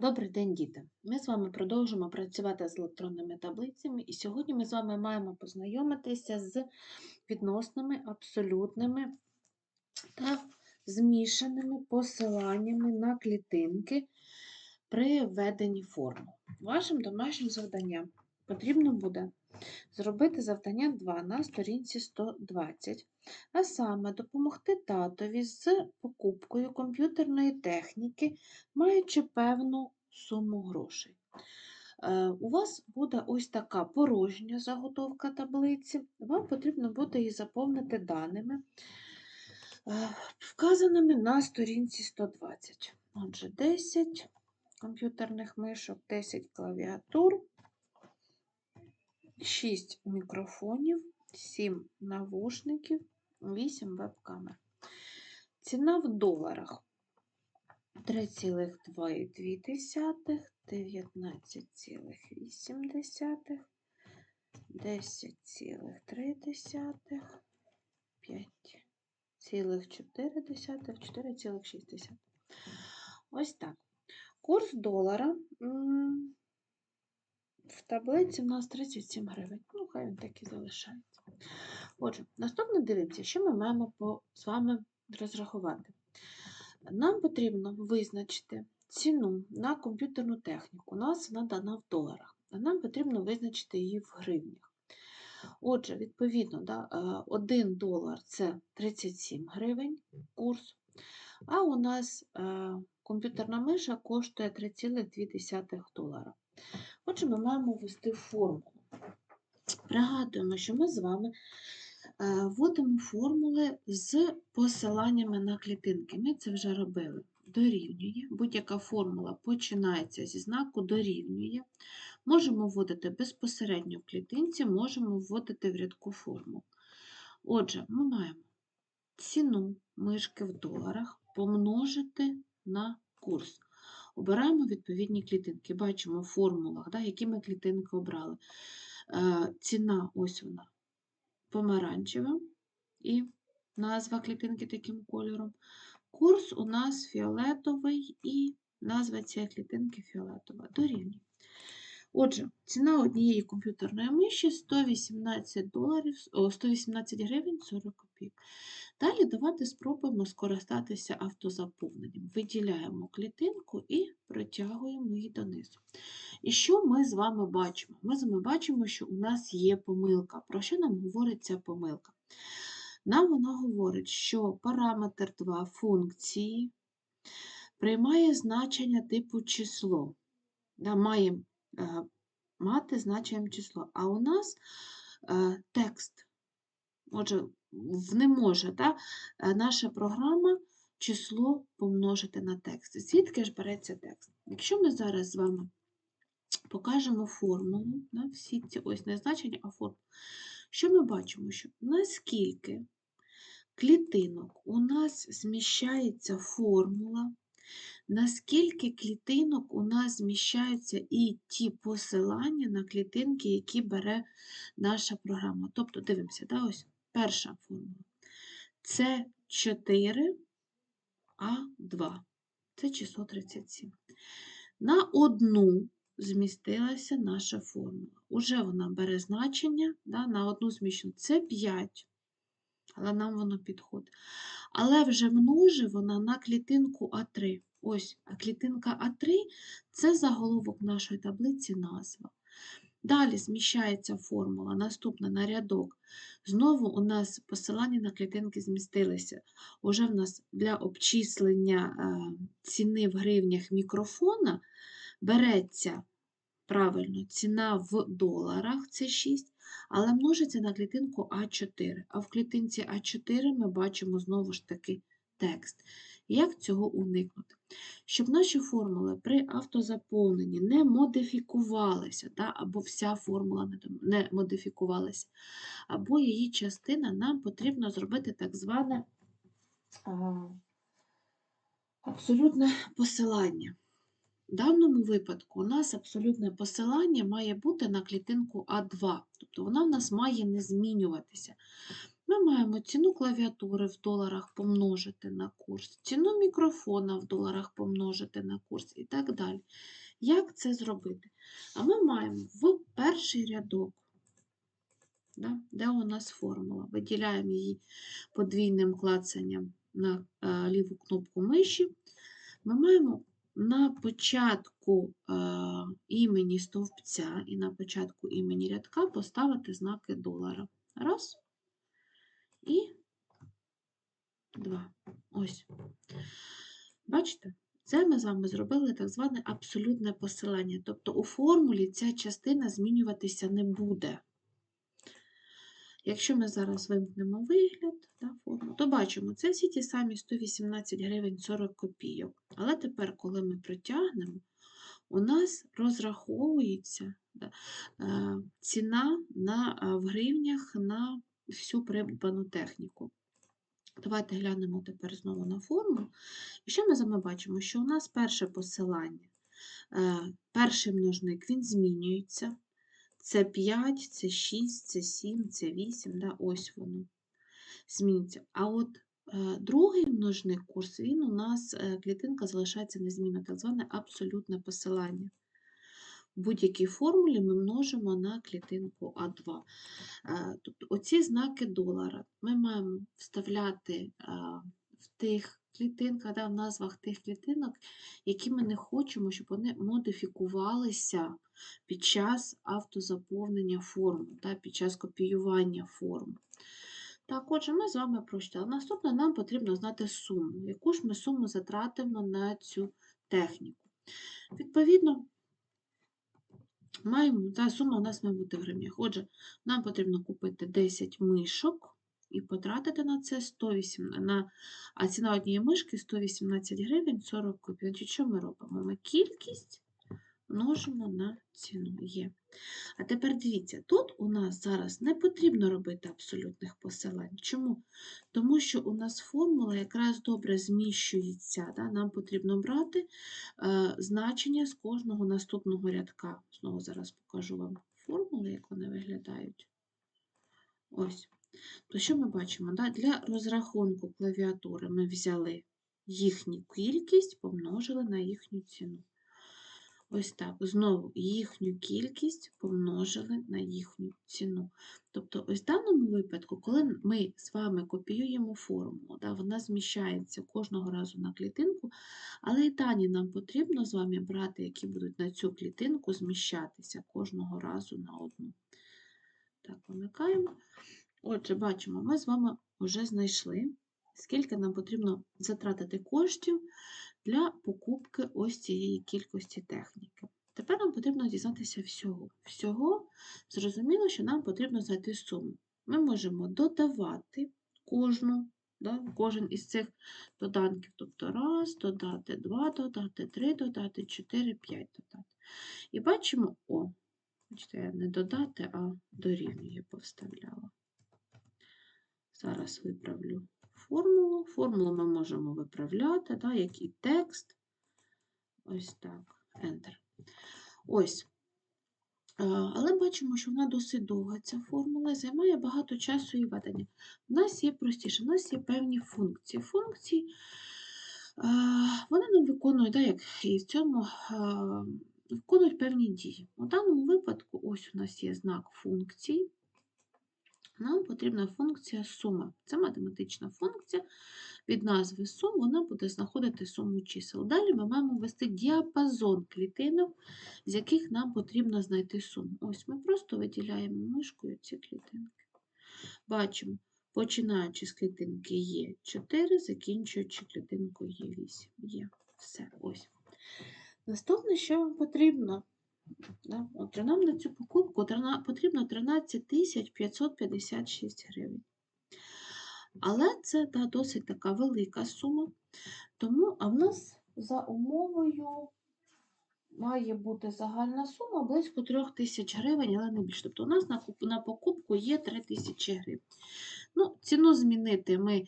Добрий день, діти! Ми з вами продовжимо працювати з електронними таблицями, і сьогодні ми з вами маємо познайомитися з відносними, абсолютними та змішаними посиланнями на клітинки при введенні форму. Вашим домашнім завданням потрібно буде зробити завдання 2 на сторінці 120, а саме допомогти татові з покупкою комп'ютерної техніки, маючи певну суму грошей. Е, У вас буде ось така порожня заготовка таблиці. Вам потрібно буде її заповнити даними, е, вказаними на сторінці 120. Отже, 10 комп'ютерних мишок, 10 клавіатур, 6 мікрофонів, 7 навушників, 8 веб-камер. Ціна в доларах 3,2, 19,8, 10,3, 5,4, 4,6. Ось так. Курс долара в таблиці у нас 37 гривень. Ну, хай він так і залишається. Отже, наступне дивимося, що ми маємо по, з вами розрахувати. Нам потрібно визначити ціну на комп'ютерну техніку. У нас вона дана в доларах, а нам потрібно визначити її в гривнях. Отже, відповідно, да, 1 долар це 37 гривень курс, а у нас е, комп'ютерна миша коштує 3,2 долара. Отже, ми маємо ввести формулу. Пригадуємо, що ми з вами е, вводимо формули з посиланнями на клітинки. Ми це вже робили. Дорівнює. Будь-яка формула починається зі знаку дорівнює. Можемо вводити безпосередньо в клітинці, можемо вводити в рядку формул. Отже, ми маємо ціну мишки в доларах помножити на курс. Обираємо відповідні клітинки. Бачимо в формулах, да, які ми клітинки обрали. Е, ціна ось вона помаранчева і назва клітинки таким кольором. Курс у нас фіолетовий і назва цієї клітинки фіолетова. Дорівнює. Отже, ціна однієї комп'ютерної миші 118 доларів, 118 гривень 40 копійок. Далі давайте спробуємо скористатися автозаповненням. Виділяємо клітинку і протягуємо її донизу. І що ми з вами бачимо? Ми з вами бачимо, що у нас є помилка. Про що нам говорить ця помилка? Нам вона говорить, що параметр 2 функції приймає значення типу число. Да, має е, мати значенням число. А у нас е, текст. Отже, не може да, е, наша програма число помножити на текст. Звідки ж береться текст? Якщо ми зараз з вами покажемо формулу, да, всі ці ось не значення, а формулу, що ми бачимо? Що наскільки клітинок у нас зміщається формула, наскільки клітинок у нас зміщаються і ті посилання на клітинки, які бере наша програма. Тобто, дивимося, да, ось перша формула. Це 4 А2. Це число 37. На одну змістилася наша формула. Уже вона бере значення да, на одну зміщену. Це 5, але нам воно підходить. Але вже множить вона на клітинку А3. Ось, а клітинка А3 це заголовок нашої таблиці назва. Далі зміщається формула, наступна на рядок. Знову у нас посилання на клітинки змістилися. Уже в нас для обчислення е, ціни в гривнях мікрофона береться правильно ціна в доларах, це 6, але множиться на клітинку А4. А в клітинці А4 ми бачимо знову ж таки текст. Як цього уникнути? Щоб наші формули при автозаповненні не модифікувалися, да, або вся формула не, модифікувалася, або її частина, нам потрібно зробити так зване абсолютне посилання. В даному випадку у нас абсолютне посилання має бути на клітинку А2, тобто вона в нас має не змінюватися. Ми маємо ціну клавіатури в доларах помножити на курс, ціну мікрофона в доларах помножити на курс і так далі. Як це зробити? А ми маємо в перший рядок, да, де у нас формула. Виділяємо її подвійним клацанням на е, ліву кнопку миші. Ми маємо на початку е, імені стовпця і на початку імені рядка поставити знаки долара. Раз. І два. Ось. Бачите? Це ми з вами зробили так зване абсолютне посилання. Тобто у формулі ця частина змінюватися не буде. Якщо ми зараз вимкнемо вигляд та форму, то бачимо, це всі ті самі 118 гривень 40 копійок. Але тепер, коли ми протягнемо, у нас розраховується да, е, ціна на, е, в гривнях на всю придбану техніку. Давайте глянемо тепер знову на форму. І що ми з вами бачимо? Що у нас перше посилання, е, перший множник, він змінюється. Це 5, це 6, це 7, це 8, да, ось воно зміниться. А от е, другий множник курс, він у нас е, клітинка залишається незмінно, так зване абсолютне посилання. В будь-якій формулі ми множимо на клітинку А2. Е, Тобто оці знаки долара ми маємо вставляти в тих клітинках, да, в назвах тих клітинок, які ми не хочемо, щоб вони модифікувалися під час автозаповнення форми, да, під час копіювання форми. Так, отже, ми з вами прочитали. Наступне нам потрібно знати суму. Яку ж ми суму затратимо на цю техніку? Відповідно, маємо, та сума у нас має бути в гривнях. Отже, нам потрібно купити 10 мишок і потратити на це 108, на, а ціна однієї мишки 118 гривень 40 копійок. Що ми робимо? Ми кількість множимо на ціну є. А тепер дивіться, тут у нас зараз не потрібно робити абсолютних посилань. Чому? Тому що у нас формула якраз добре зміщується. Да? Нам потрібно брати е, значення з кожного наступного рядка. Знову зараз покажу вам формули, як вони виглядають. Ось. То що ми бачимо? Да? Для розрахунку клавіатури ми взяли їхню кількість, помножили на їхню ціну. Ось так. Знову їхню кількість помножили на їхню ціну. Тобто, ось в даному випадку, коли ми з вами копіюємо формулу, да, вона зміщається кожного разу на клітинку, але і дані нам потрібно з вами брати, які будуть на цю клітинку зміщатися кожного разу на одну. Так, вимикаємо. Отже, бачимо, ми з вами вже знайшли, скільки нам потрібно затратити коштів для покупки ось цієї кількості техніки. Тепер нам потрібно дізнатися всього. Всього зрозуміло, що нам потрібно знайти суму. Ми можемо додавати кожну, да, кожен із цих доданків. Тобто раз, додати, два, додати, три, додати, чотири, п'ять додати. І бачимо, о, бачите, я не додати, а дорівнює повставляла. Зараз виправлю формулу. Формулу ми можемо виправляти, да, як і текст. Ось так, Enter. Ось. Але бачимо, що вона досить довга, ця формула, займає багато часу і ведення. У нас є простіше, у нас є певні функції. Функції вони нам виконують, да, як і в цьому виконують певні дії. У даному випадку, ось у нас є знак функції. Нам потрібна функція сума. Це математична функція. Від назви сум вона буде знаходити суму чисел. Далі ми маємо ввести діапазон клітинок, з яких нам потрібно знайти суму. Ось ми просто виділяємо мишкою ці клітинки. Бачимо, починаючи з клітинки є 4, закінчуючи клітинкою є 8. Є все. Ось. Наступне, що вам потрібно? Нам на цю покупку потрібно 13 556 гривень. Але це да, досить така велика сума. Тому, а в нас за умовою має бути загальна сума близько 3 тисяч гривень, але не більше. Тобто у нас на, на покупку є 3 тисячі гривень. Ну, ціну змінити ми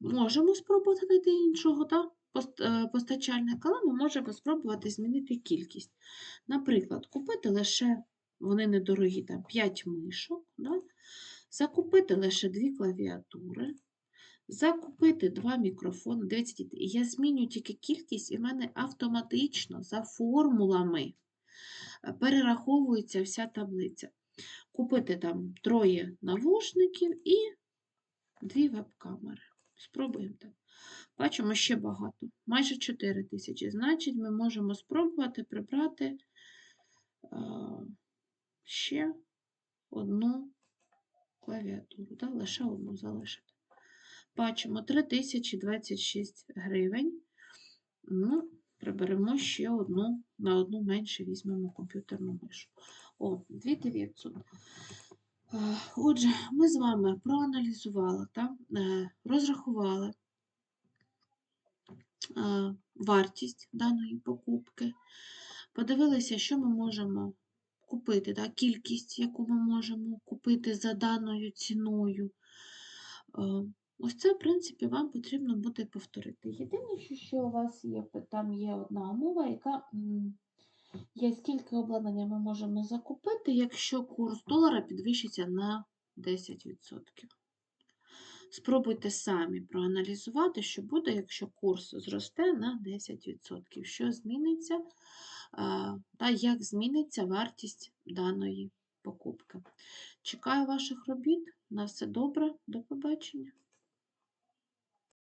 можемо спробувати знайти іншого да, постачальника, але ми можемо спробувати змінити кількість. Наприклад, купити лише, вони недорогі, там 5 мишок, да, закупити лише дві клавіатури, закупити два мікрофони. Дивіться, я змінюю тільки кількість, і в мене автоматично за формулами е, перераховується вся таблиця. Купити там троє навушників і дві веб-камери. Спробуємо так. Бачимо ще багато, майже 4 тисячі. Значить, ми можемо спробувати прибрати е, ще одну клавіатуру, да? лише одну залишити. Бачимо 3026 гривень. Ну, приберемо ще одну, на одну менше візьмемо комп'ютерну мишу. О, 2900. Е, Отже, ми з вами проаналізували, та, е, розрахували вартість даної покупки, подивилися, що ми можемо купити, да, кількість, яку ми можемо купити за даною ціною. Ось це, в принципі, вам потрібно буде повторити. Єдине, що у вас є, там є одна умова, яка є, скільки обладнання ми можемо закупити, якщо курс долара підвищиться на 10%. Спробуйте самі проаналізувати, що буде, якщо курс зросте на 10%. Що зміниться, та як зміниться вартість даної покупки. Чекаю ваших робіт. На все добре, до побачення.